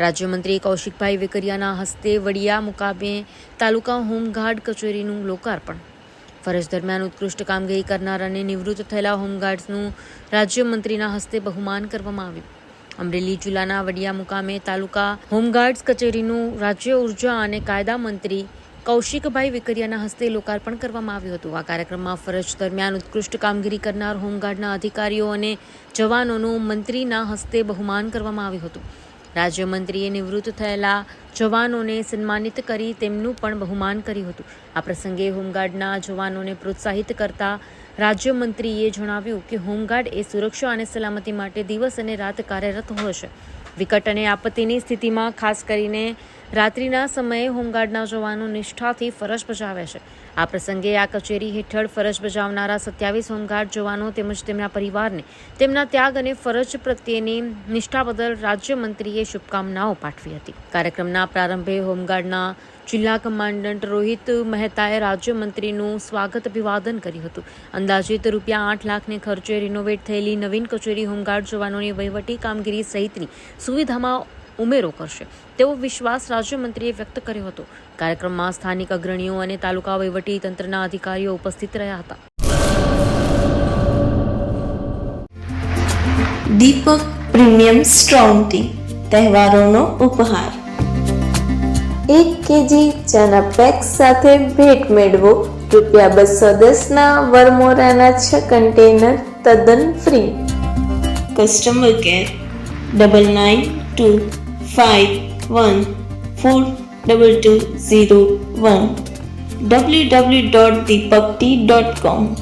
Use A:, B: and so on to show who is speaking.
A: રાજ્યમંત્રી કૌશિકભાઈ વેકરિયાના હસ્તે વડિયા મુકામે તાલુકા હોમગાર્ડ કચેરીનું લોકાર્પણ. ફરજ દરમિયાન ઉત્કૃષ્ટ કામગીરી કરનાર અને નિવૃત્ત થયેલા હોમગાર્ડ્સનું રાજ્યમંત્રીના હસ્તે બહુમાન કરવામાં આવ્યું. અમરેલી જિલ્લાના વડિયા મુકામે તાલુકા હોમગાર્ડ્સ કચેરીનું રાજ્ય ઊર્જા અને કાયદા મંત્રી કૌશિકભાઈ વિકરિયાના હસ્તે લોકાર્પણ કરવામાં આવ્યું હતું. આ કાર્યક્રમમાં ફરજ દરમિયાન ઉત્કૃષ્ટ કામગીરી કરનાર હોમગાર્ડના અધિકારીઓ અને જવાનોનું મંત્રીના હસ્તે બહુમાન કરવામાં આવ્યું હતું. રાજ્યમંત્રીએ નિવૃત્ત થયેલા જવાનોને સન્માનિત કરી તેમનું પણ બહુમાન કર્યું હતું. આ પ્રસંગે હોમગાર્ડના જવાનોને પ્રોત્સાહિત કરતા રાજ્યમંત્રીએ જણાવ્યું કે હોમગાર્ડ એ સુરક્ષા અને સલામતી માટે દિવસ અને રાત કાર્યરત હોય છે. વિકટ અને આપત્તિની સ્થિતિમાં ખાસ કરીને રાત્રિના સમયે હોમગાર્ડના જવાનો નિષ્ઠાથી ફરજ બજાવે છે. આ પ્રસંગે આ કચેરી હેઠળ ફરજ બજાવનારા સત્યાવીસ હોમગાર્ડ જવાનો તેમજ તેમના પરિવારને તેમના ત્યાગ અને ફરજ પ્રત્યેની નિષ્ઠા બદલ રાજ્યમંત્રીએ શુભકામનાઓ પાઠવી હતી. કાર્યક્રમના પ્રારંભે હોમગાર્ડના જિલ્લા કમાન્ડન્ટ રોહિત મહેતાએ રાજ્યમંત્રીનું સ્વાગત અભિવાદન કર્યું હતું. અંદાજિત રૂપિયા આઠ લાખને ખર્ચે રિનોવેટ થયેલી નવીન કચેરી હોમગાર્ડ જવાનોની વહીવટી કામગીરી સહિતની સુવિધામાં ઉમેરો કરશે. તેવો વિશ્વાસ રાજ્યમંત્રીએ વ્યક્ત કર્યો હતો. કાર્યક્રમમાં સ્થાનિક અગ્રણીઓ અને તાલુકા વહીવટી તંત્રના અધિકારીઓ ઉપસ્થિત રહ્યા હતા.
B: દીપક પ્રીમિયમ સ્ટ્રોંગ ટી તહેવારોનો ઉપહાર. એક કેજી ચાના પેક સાથે ભેટ મેળવો. રૂપિયા બસો દસના વરમોરાના છ કન્ટેનર તદ્દન free. Customer care double nine two five one four double two zero one www.deepakti.com